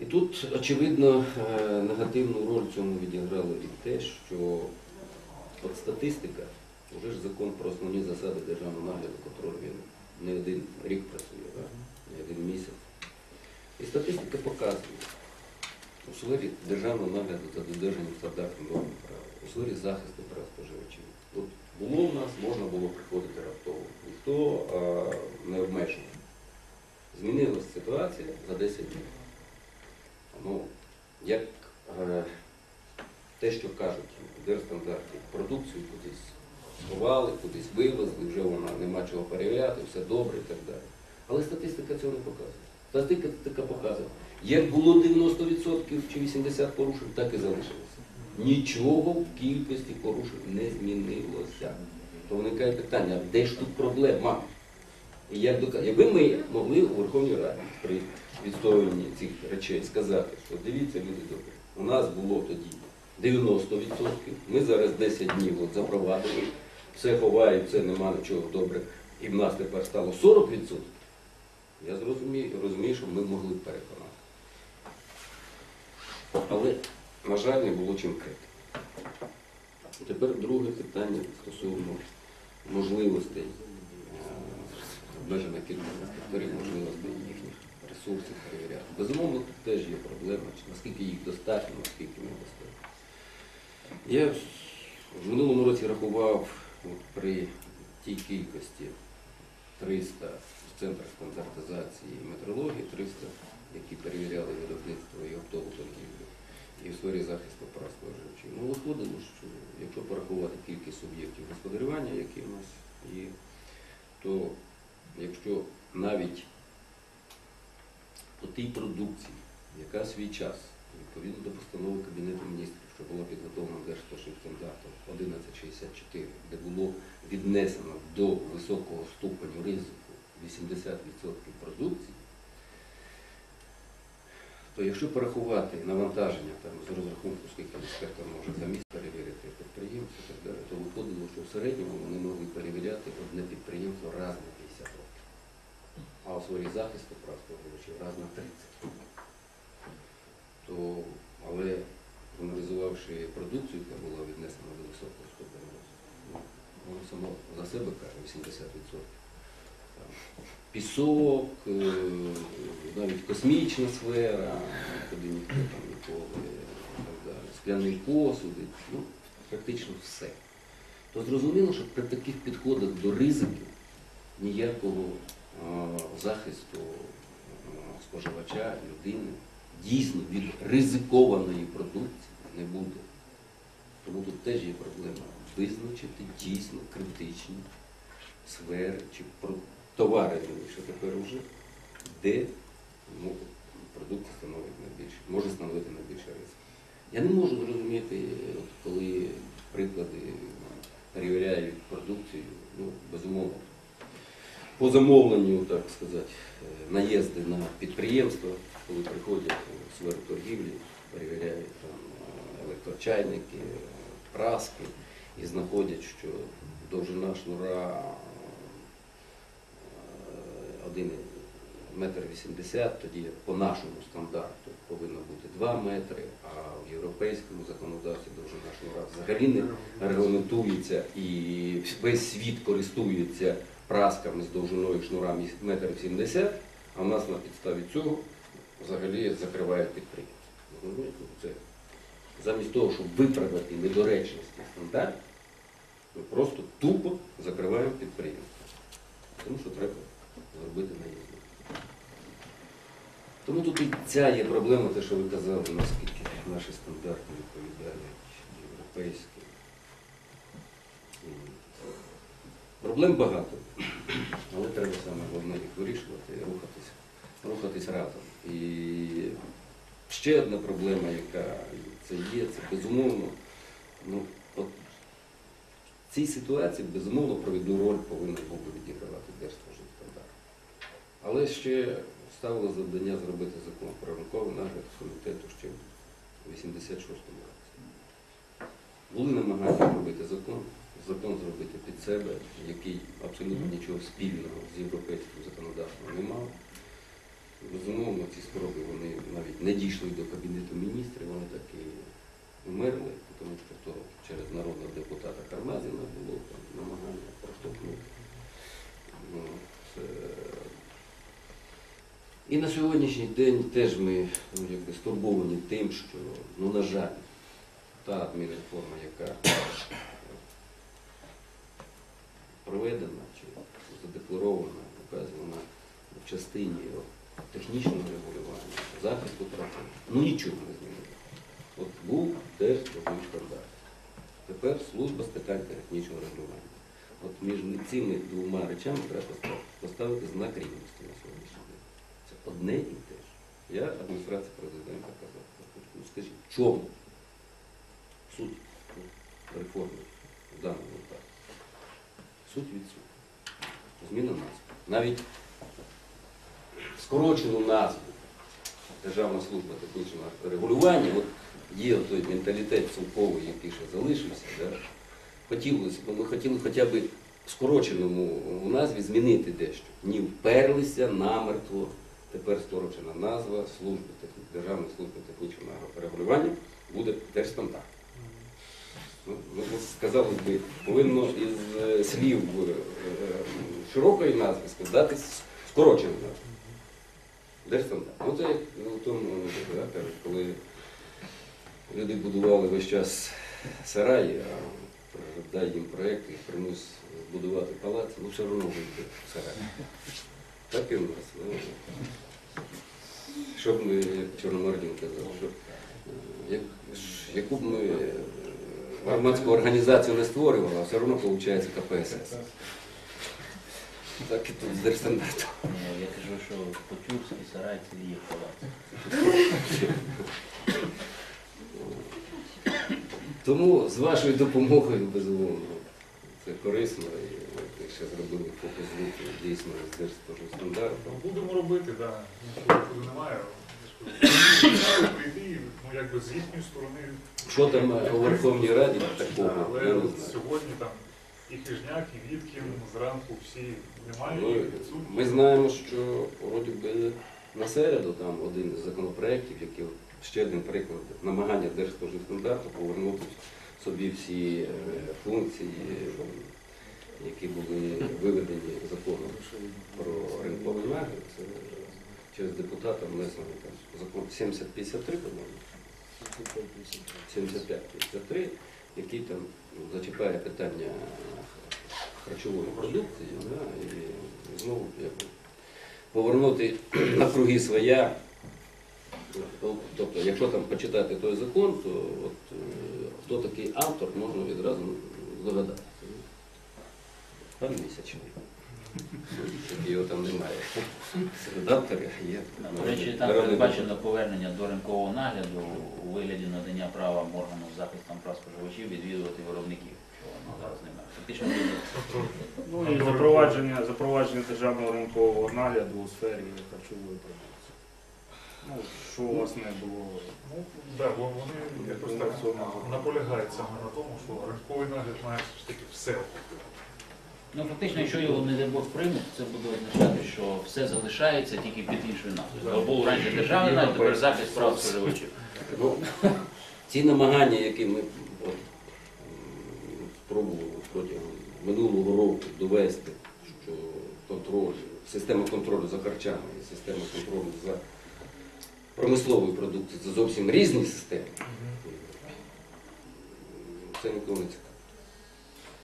І тут, очевидно, е, негативну роль в цьому відіграло і те, що от статистика, вже ж закон про основні засади державного нагляду контролю він не один рік працює, да? не один місяць. І статистика показує у сфері державного нагляду за додержанням стандартів норм права, у сфері захисту прав споживачів. От було в нас, можна було приходити раптово. Ніхто не обмежений. Змінилася ситуація за 10 днів. Ну, як е, те, що кажуть, держстандарти, продукцію кудись сховали, кудись вивезли, вже вона нема чого перевіряти, все добре і так далі. Але статистика цього не показує. Статистика показує, як було 90% чи 80% порушень, так і залишилося. Нічого в кількості порушень не змінилося. То виникає питання, де ж тут проблема? Якби ми могли у Верховній Раді при відстоюванні цих речей сказати, що дивіться, люди добрі, у нас було тоді 90%, ми зараз 10 днів от запровадили, все ховають, це нема нічого добре, і в нас тепер стало 40%, я зрозумію, розумію, що ми могли б переконати. Але, на жаль, не було чим крити. Тепер друге питання стосовно можливостей обмежена кількість інспекторів, можливостей їхніх ресурсів перевіряти. Безумовно, тут теж є проблема, наскільки їх достатньо, наскільки недостатньо. Я в минулому році рахував при тій кількості 300 в центрах стандартизації і метрології, 300, які перевіряли виробництво і оптову торгівлю, і в сфері захисту прав споживачів. Ну, виходило, що якщо порахувати кількість суб'єктів господарювання, які у нас є, то якщо навіть по тій продукції, яка свій час, відповідно до постанови Кабінету міністрів, що була підготовлена Держспоживстандартом 1164, де було віднесено до високого ступеню ризику 80% продукції, то якщо порахувати навантаження там, з розрахунку, скільки інспектор може за місць перевірити підприємство то виходило, що в середньому вони могли перевіряти одне підприємство раз на 50 років, а у сфері захисту прав споживачів раз на 30. То, але аналізувавши продукцію, яка була віднесена до високого ступеня ризику, ну, воно само за себе каже 80%. Там, Пісок, е, навіть космічна сфера, куди ніхто там ніколи, скляний посуд, ну, практично все. То зрозуміло, що при таких підходах до ризиків ніякого захисту споживача, людини дійсно від ризикованої продукції не буде. Тому тут теж є проблема визначити дійсно критичні сфери чи товари, що тепер вже, де ну, продукція становить найбільше, може становити найбільше ризик. Я не можу зрозуміти, коли приклади перевіряють продукцію, ну, безумовно, по замовленню, так сказати, е, наїзди на підприємства, коли приходять у сферу торгівлі, перевіряють там е, електрочайники, е, праски і знаходять, що довжина шнура е, один метр вісімдесят, тоді по нашому стандарту повинно бути 2 метри, а в європейському законодавстві довжина шнура взагалі не регламентується і весь світ користується прасками з довжиною шнура міс- метр сімдесят, а в нас на підставі цього взагалі закривають підприємство. Це замість того, щоб виправити недоречності стандартів, ми просто тупо закриваємо підприємство. Тому що треба зробити наїзд. Тому тут і ця є проблема, те, що ви казали, наскільки наші стандарти відповідають європейським. Проблем багато, але треба саме головне їх вирішувати і рухатись, рухатись разом. І ще одна проблема, яка це є, це безумовно, ну, от в цій ситуації безумовно провідну роль повинен був відігравати Держспоживстандарт. Але ще ставило завдання зробити закон про ринковий нагляд комітету ще в 86-му році. Були намагання зробити закон, закон зробити під себе, який абсолютно нічого спільного з європейським законодавством не мав. Безумовно, ці спроби вони навіть не дійшли до Кабінету міністрів, вони так і вмерли, тому що то через народного депутата Кармазіна було там намагання проштовхнути. Ну, це... І на сьогоднішній день теж ми ну, якби, стурбовані тим, що, ну, на жаль, та адмінреформа, яка проведена чи задекларована, вона в частині технічного регулювання, захисту прав, ну нічого не змінило. От був держбудовий стандарт. Тепер служба з питань технічного регулювання. От між цими двома речами треба поставити знак рівності на сьогоднішній день. Це одне і те ж. Я адміністрація президента казав, ну скажіть, чому суть реформи в даному випадку? Суть відсутня. Зміна назви. Навіть скорочену назву Державна служба технічного регулювання, от є той менталітет совковий, який ще залишився. Да? Хотілося, ми хотіли хоча б скороченому у назві змінити дещо. Ні, вперлися намертво. Тепер скорочена назва служби Державної служби технічного регулювання буде держстандарт. Сказали би, повинно із е, слів е, е, широкої назви складатись скорочена назва. Держстандарт. Ну це як у тому, коли люди будували весь час сараї, а дай їм проєкт і примус будувати палац, ну все одно вийде сарай. Так і в нас. Ну, щоб ми, як Чорномордін казав, що як, яку б ми громадську організацію не створювали, а все одно виходить КПСС. Так і тут з держстандартом. Я кажу, що Потюрський сарай це є палац. Тому з вашою допомогою, безумовно, це корисно. І ще зробили фокус звуку дійсно з держстандартом. Будемо робити, так. Да. Нічого немає. Ну якби з їхньої сторони. Що там е, у Верховній Раді такого? Але Я не знаю. сьогодні там і Хижняк, і Віткін зранку всі немає, Ну, відсутні. Ми знаємо, що вроді би на середу там один із законопроєктів, який ще один приклад намагання держспоживстандарту повернути собі всі е, функції, е, які були виведені законом про ринковий нагляд. Це через депутата внесено закон 7053, по-моєму. 75-53, який там ну, зачіпає питання харчової продукції, да, і знову якби, повернути на круги своя. Тобто, якщо там почитати той закон, то от, е, хто такий автор, можна відразу здогадатися. Пан місячний. Його там немає. Серед авторів є. До речі, там передбачено повернення до ринкового нагляду у вигляді надання права органу з захистом прав споживачів відвідувати виробників, що воно зараз немає. Фактично Ну і запровадження, запровадження державного ринкового нагляду у сфері харчової продукції. Ну, що у вас не було. ну, да, бо вони якось так наполягають саме на тому, що ринковий нагляд має все ж таки все. Ну, фактично, якщо його не дай Бог приймуть, це буде означати, що все залишається тільки під іншою назвою. Бо був раніше державний нагляд, тепер захист прав споживачів. Ну, ці намагання, які ми от, спробували протягом минулого року довести, що контроль, система контролю за харчами і система контролю за промисловою продукцією це зовсім різні системи. Це нікого не цікаво.